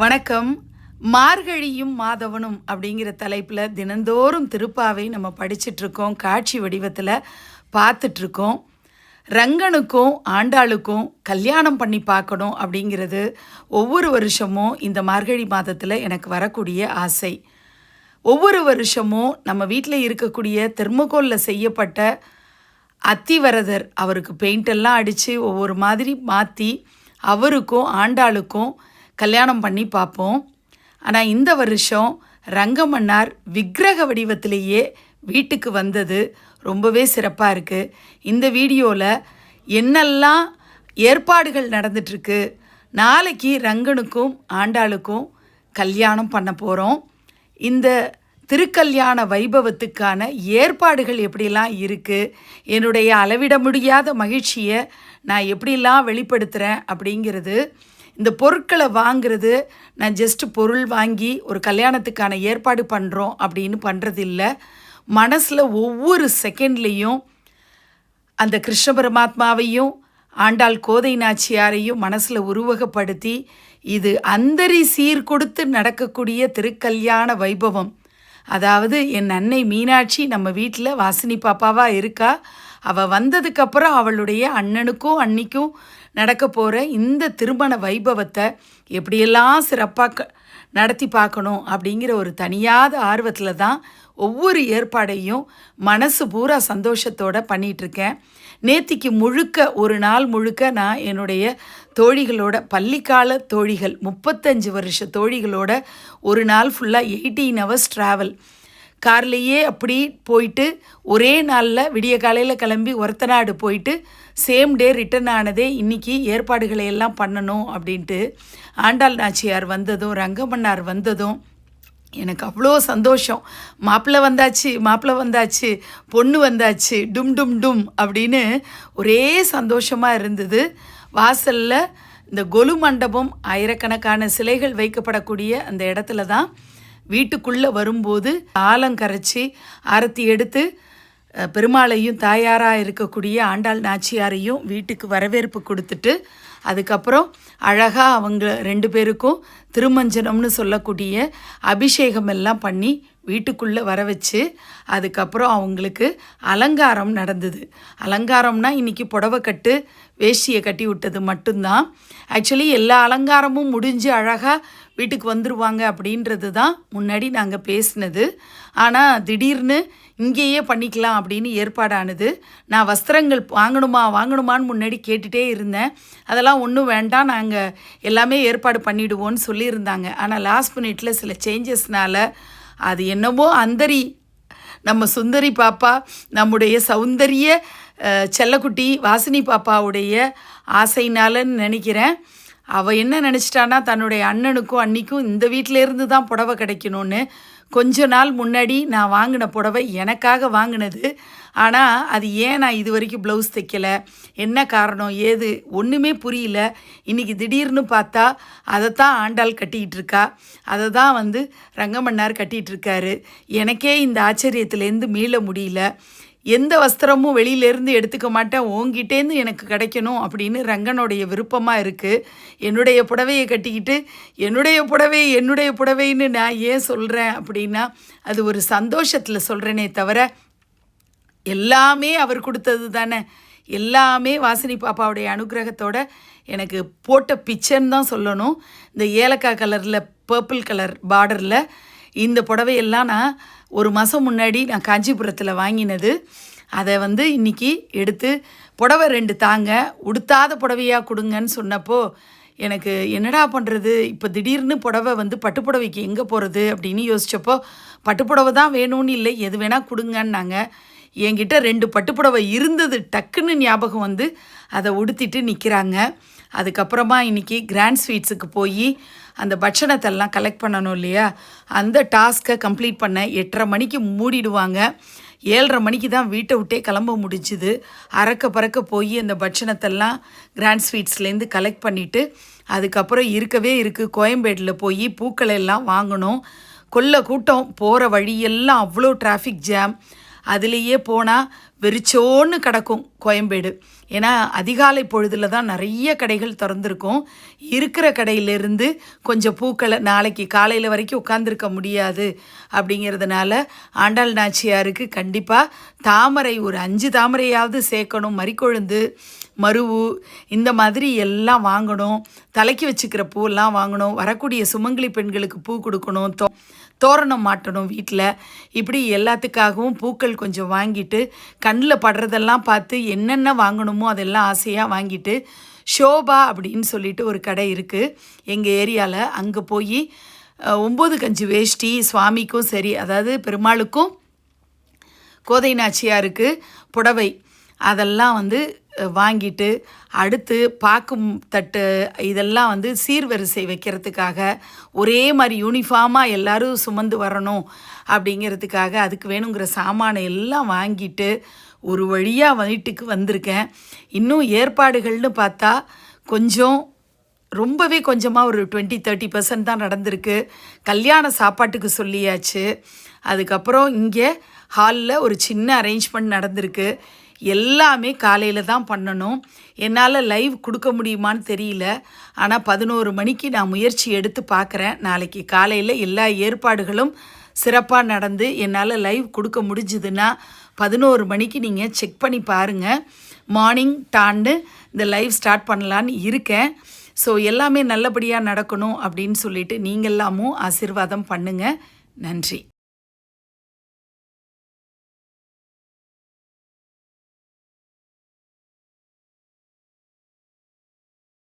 வணக்கம். மார்கழியும் மாதவனும் அப்படிங்கிற தலைப்பில் தினந்தோறும் திருப்பாவை நம்ம படிச்சிட்ருக்கோம். காட்சி வடிவத்தில் பார்த்துட்ருக்கோம் ரங்கனுக்கும் ஆண்டாளுக்கும் கல்யாணம் பண்ணி பார்க்கணும் அப்படிங்கிறது ஒவ்வொரு வருஷமும் இந்த மார்கழி மாதத்தில் எனக்கு வரக்கூடிய ஆசை. ஒவ்வொரு வருஷமும் நம்ம வீட்டில் இருக்கக்கூடிய தெர்மகோலில் செய்யப்பட்ட அத்திவரதர் அவருக்கு பெயிண்டெல்லாம் அடித்து ஒவ்வொரு மாதிரி மாற்றி அவருக்கும் ஆண்டாளுக்கும் கல்யாணம் பண்ணி பார்ப்போம். ஆனால் இந்த வருஷம் ரங்கமன்னார் விக்கிரக வடிவத்திலேயே வீட்டுக்கு வந்தது. ரொம்பவே சிறப்பாக இருக்குது இந்த வீடியோவில் என்னெல்லாம் ஏற்பாடுகள் நடந்துட்டுருக்கு நாளைக்கு ரங்கனுக்கும் ஆண்டாளுக்கும் கல்யாணம் பண்ண போகிறோம் இந்த திருக்கல்யாண வைபவத்துக்கான ஏற்பாடுகள் எப்படிலாம் இருக்குது என்னுடைய அளவிட முடியாத மகிழ்ச்சியை நான் எப்படிலாம் வெளிப்படுத்துகிறேன் அப்படிங்கிறது இந்த பொருட்களை வாங்குறது நான் ஜஸ்ட் பொருள் வாங்கி ஒரு கல்யாணத்துக்கான ஏற்பாடு பண்ணுறோம் அப்படின்னு பண்ணுறது இல்லை மனசில் ஒவ்வொரு செகண்ட்லேயும் அந்த கிருஷ்ண பரமாத்மாவையும் ஆண்டாள் கோதை நாச்சியாரையும் மனசில் உருவகப்படுத்தி இது அந்தரி சீர் கொடுத்து நடக்கக்கூடிய திருக்கல்யாண வைபவம். அதாவது என் அன்னை மீனாட்சி நம்ம வீட்டில் வாசினி பாப்பாவாக இருக்கா? அவள் வந்ததுக்கப்புறம் அவளுடைய அண்ணனுக்கும் அன்னிக்கும் நடக்க போகிற இந்த திருமண வைபவத்தை எப்படியெல்லாம் சிறப்பாக நடத்தி பார்க்கணும் அப்படிங்கிற ஒரு தனியாத ஆர்வத்தில் தான் ஒவ்வொரு ஏற்பாடையும் மனசு பூரா சந்தோஷத்தோடு பண்ணிகிட்ருக்கேன் நேத்திக்கு முழுக்க ஒரு நாள் முழுக்க நான் என்னுடைய தோழிகளோட பள்ளிக்கால தோழிகள் முப்பத்தஞ்சு வருஷ தோழிகளோட ஒரு நாள் ஃபுல்லாக எயிட்டீன் ஹவர்ஸ் ட்ராவல் கார்லேயே அப்படி போயிட்டு ஒரே நாளில் விடிய காலையில் கிளம்பி ஒருத்தநாடு போயிட்டு சேம் டே ரிட்டர்ன் ஆனதே இன்றைக்கி ஏற்பாடுகளை எல்லாம் பண்ணணும் அப்படின்ட்டு ஆண்டாள் நாச்சியார் வந்ததும் ரங்கமன்னார் வந்ததும் எனக்கு அவ்வளோ சந்தோஷம். மாப்பிள்ளை வந்தாச்சு மாப்பிள்ளை வந்தாச்சு பொண்ணு வந்தாச்சு டும் டும் டும் அப்படின்னு ஒரே சந்தோஷமாக இருந்தது. வாசலில் இந்த கொலு மண்டபம் ஆயிரக்கணக்கான சிலைகள் வைக்கப்படக்கூடிய அந்த இடத்துல தான் வீட்டுக்குள்ளே வரும்போது ஆலம் கரைச்சி ஆரத்தி எடுத்து பெருமாளையும் தாயாராக இருக்கக்கூடிய ஆண்டாள் நாச்சியாரையும் வீட்டுக்கு வரவேற்பு கொடுத்துட்டு அதுக்கப்புறம் அழகாக அவங்க ரெண்டு பேருக்கும் திருமஞ்சனம்னு சொல்லக்கூடிய அபிஷேகம் எல்லாம் பண்ணி வீட்டுக்குள்ளே வர வச்சு அதுக்கப்புறம் அவங்களுக்கு அலங்காரம் நடந்தது. அலங்காரம்னா இன்றைக்கி புடவை கட்டு வேஷ்டியை கட்டி விட்டது மட்டும்தான். ஆக்சுவலி எல்லா அலங்காரமும் முடிஞ்சு அழகாக வீட்டுக்கு வந்துடுவாங்க அப்படின்றது தான் முன்னாடி நாங்கள் பேசினது. ஆனால் திடீர்னு இங்கேயே பண்ணிக்கலாம் அப்படின்னு ஏற்பாடானது. நான் வஸ்திரங்கள் வாங்கணுமா வாங்கணுமான்னு முன்னாடி கேட்டுகிட்டே இருந்தேன். அதெல்லாம் ஒன்றும் வேண்டாம் நாங்கள் எல்லாமே ஏற்பாடு பண்ணிவிடுவோன்னு சொல்லியிருந்தாங்க. ஆனால் லாஸ்ட் மினிட்ல சில சேஞ்சஸ்னால் அது என்னவோ அந்தரி. நம்ம சுந்தரி பாப்பா நம்முடைய சௌந்தரிய செல்லக்குட்டி வாசினி பாப்பாவுடைய ஆசைனாலன்னு நினைக்கிறேன். அவள் என்ன நினச்சிட்டான்னா தன்னுடைய அண்ணனுக்கும் அன்னிக்கும் இந்த வீட்டிலேருந்து தான் புடவை கிடைக்கணும்னு கொஞ்ச நாள் முன்னாடி நான் வாங்கின புடவை எனக்காக வாங்கினது. ஆனால் அது ஏன் நான் இது வரைக்கும் ப்ளவுஸ் தைக்கலை? என்ன காரணம்? ஏது? ஒன்றுமே புரியல. இன்றைக்கி திடீர்னு பார்த்தா அதைத்தான் ஆண்டாள் கட்டிக்கிட்டு இருக்கா அதை தான் வந்து ரங்கமன்னார் கட்டிகிட்டு இருக்காரு எனக்கே இந்த ஆச்சரியத்துலேருந்து மீள முடியல. எந்த வஸ்திரமும் வெளியிலேருந்து எடுத்துக்க மாட்டேன் உங்ககிட்டேருந்து எனக்கு கிடைக்கணும் அப்படின்னு ரங்கனுடைய விருப்பமாக இருக்குது என்னுடைய புடவையை கட்டிக்கிட்டு என்னுடைய புடவை என்னுடைய புடவைன்னு நான் ஏன் சொல்கிறேன் அப்படின்னா அது ஒரு சந்தோஷத்தில் சொல்கிறேனே தவிர எல்லாமே அவர் கொடுத்தது தானே. எல்லாமே வாசினி பாப்பாவுடைய அனுகிரகத்தோட எனக்கு போட்ட பிக்சர்னு தான் சொல்லணும். இந்த ஏலக்காய் கலரில் பர்பிள் கலர் பார்டரில் இந்த புடவையெல்லாம் நான் ஒரு மாதம் முன்னாடி நான் காஞ்சிபுரத்தில் வாங்கினது. அதை வந்து இன்னைக்கு எடுத்து புடவை ரெண்டு தாங்க உடுத்தாத புடவையாக கொடுங்கன்னு சொன்னப்போ எனக்கு என்னடா பண்ணுறது இப்போ திடீர்னு புடவை வந்து பட்டுப்புடவைக்கு எங்கே போகிறது அப்படின்னு யோசித்தப்போ பட்டுப்புடவை தான் வேணும்னு இல்லை எது வேணால் கொடுங்கன்னாங்க. என்கிட்ட ரெண்டு பட்டுப்புடவை இருந்தது டக்குன்னு ஞாபகம் வந்து அதை உடுத்திட்டு நிற்கிறாங்க அதுக்கப்புறமா இன்றைக்கி கிராண்ட் ஸ்வீட்ஸுக்கு போய் அந்த பட்சணத்தெல்லாம் கலெக்ட் பண்ணணும் இல்லையா? அந்த டாஸ்க்கை கம்ப்ளீட் பண்ண எட்டரை மணிக்கு மூடிடுவாங்க. ஏழரை மணிக்கு தான் வீட்டை விட்டே கிளம்ப முடிஞ்சுது. அறக்க பறக்க போய் அந்த பட்சணத்தெல்லாம் கிராண்ட் ஸ்வீட்ஸ்லேருந்து கலெக்ட் பண்ணிவிட்டு அதுக்கப்புறம் இருக்கவே இருக்குது கோயம்பேட்டில் போய் பூக்களை எல்லாம் வாங்கணும். கொல்ல கூட்டம் போகிற வழியெல்லாம் அவ்வளோ டிராஃபிக் ஜாம் அதுலேயே போனால் வெறிச்சோன்னு கிடக்கும் கோயம்பேடு. ஏன்னா அதிகாலை பொழுதில் தான் நிறைய கடைகள் திறந்துருக்கும். இருக்கிற கடையிலேருந்து கொஞ்சம் பூக்களை நாளைக்கு காலையில் வரைக்கும் உட்காந்துருக்க முடியாது அப்படிங்கிறதுனால ஆண்டாள் நாச்சியாருக்கு கண்டிப்பாக தாமரை ஒரு அஞ்சு தாமரையாவது சேர்க்கணும் மறிக்கொழுந்து மருவு இந்த மாதிரி எல்லாம் வாங்கணும். தலைக்கு வச்சுக்கிற பூவெல்லாம் வாங்கணும். வரக்கூடிய சுமங்கலி பெண்களுக்கு பூ கொடுக்கணும். தோ தோரணம் மாட்டணும் வீட்டில் இப்படி எல்லாத்துக்காகவும் பூக்கள் கொஞ்சம் வாங்கிட்டு கண்ணில் படுறதெல்லாம் பார்த்து என்னென்ன வாங்கணுமோ அதெல்லாம் ஆசையாக வாங்கிட்டு ஷோபா அப்படின்னு சொல்லிட்டு ஒரு கடை இருக்குது எங்கள் ஏரியாவில் அங்கே போய் ஒம்பது கஞ்சி வேஷ்டி சுவாமிக்கும் சரி அதாவது பெருமாளுக்கும் கோதை நாச்சியாருக்கு புடவை அதெல்லாம் வந்து வாங்கிட்டு அடுத்து பாக்கும் தட்டு இதெல்லாம் வந்து சீர்வரிசை வைக்கிறதுக்காக ஒரே மாதிரி யூனிஃபார்மாக எல்லோரும் சுமந்து வரணும் அப்படிங்கிறதுக்காக அதுக்கு வேணுங்கிற சாமானை எல்லாம் வாங்கிட்டு ஒரு வழியாக வீட்டுக்கு வந்திருக்கேன். இன்னும் ஏற்பாடுகள்னு பார்த்தா கொஞ்சம் ரொம்பவே கொஞ்சமாக ஒரு டுவெண்ட்டி தேர்ட்டி பர்சன்ட் தான் நடந்திருக்கு. கல்யாண சாப்பாட்டுக்கு சொல்லியாச்சு. அதுக்கப்புறம் இங்கே ஹாலில் ஒரு சின்ன அரேஞ்ச்மெண்ட் நடந்திருக்கு. எல்லாமே காலையில் தான் பண்ணணும். என்னால் லைவ் கொடுக்க முடியுமான்னு தெரியல. ஆனால் பதினோரு மணிக்கு நான் முயற்சி எடுத்து பார்க்குறேன் நாளைக்கு காலையில் எல்லா ஏற்பாடுகளும் சிறப்பாக நடந்து என்னால் லைவ் கொடுக்க முடிஞ்சுதுன்னா பதினோரு மணிக்கு நீங்கள் செக் பண்ணி பாருங்கள் மார்னிங் டான்னு இந்த லைவ் ஸ்டார்ட் பண்ணலான்னு இருக்கேன். ஸோ எல்லாமே நல்லபடியாக நடக்கணும் அப்படின்னு சொல்லிட்டு நீங்களாமும் ஆசிர்வாதம் பண்ணுங்கள் நன்றி.